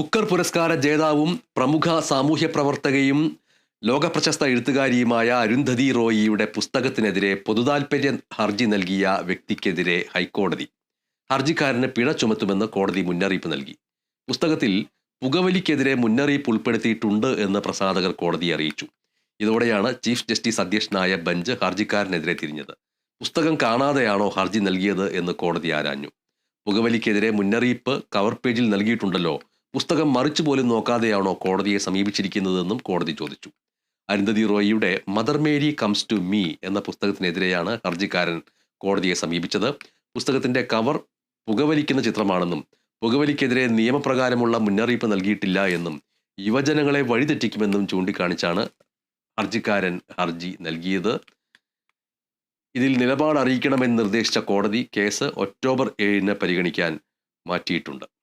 Booker പുരസ്കാര ജേതാവും പ്രമുഖ സാമൂഹ്യ പ്രവർത്തകയും ലോകപ്രശസ്ത എഴുത്തുകാരിയുമായ അരുന്ധതി റോയിയുടെ പുസ്തകത്തിനെതിരെ പൊതുതാൽപര്യ ഹർജി നൽകിയ വ്യക്തിക്കെതിരെ ഹൈക്കോടതി ഹർജിക്കാരന് പിഴ ചുമത്തുമെന്ന് കോടതി മുന്നറിയിപ്പ് നൽകി. പുസ്തകത്തിൽ പുകവലിക്കെതിരെ മുന്നറിയിപ്പ് ഉൾപ്പെടുത്തിയിട്ടുണ്ട് എന്ന് പ്രസാധകർ കോടതിയെ അറിയിച്ചു. ഇതോടെയാണ് ചീഫ് ജസ്റ്റിസ് അധ്യക്ഷനായ ബെഞ്ച് ഹർജിക്കാരനെതിരെ തിരിഞ്ഞത്. പുസ്തകം കാണാതെയാണോ ഹർജി നൽകിയത് എന്ന് കോടതി ആരാഞ്ഞു. പുകവലിക്കെതിരെ മുന്നറിയിപ്പ് കവർ പേജിൽ നൽകിയിട്ടുണ്ടല്ലോ പുസ്തകം മറിച്ചു പോലും നോക്കാതെയാണോ കോടതിയെ സമീപിച്ചിരിക്കുന്നതെന്നും കോടതി ചോദിച്ചു. Arundhati റോയിയുടെ Mother Mary comes to me എന്ന പുസ്തകത്തിനെതിരെയാണ് ഹർജിക്കാരൻ കോടതിയെ സമീപിച്ചത്. പുസ്തകത്തിന്റെ കവർ പുകവലിക്കുന്ന ചിത്രമാണെന്നും പുകവലിക്കെതിരെ നിയമപ്രകാരമുള്ള മുന്നറിയിപ്പ് നൽകിയിട്ടില്ല എന്നും യുവജനങ്ങളെ വഴിതെറ്റിക്കുമെന്നും ചൂണ്ടിക്കാണിച്ചാണ് ഹർജിക്കാരൻ ഹർജി നൽകിയത്. ഇതിൽ നിലപാട് അറിയിക്കണമെന്ന് നിർദ്ദേശിച്ച കോടതി കേസ് ഒക്ടോബർ ഏഴിന് പരിഗണിക്കാൻ മാറ്റിയിട്ടുണ്ട്.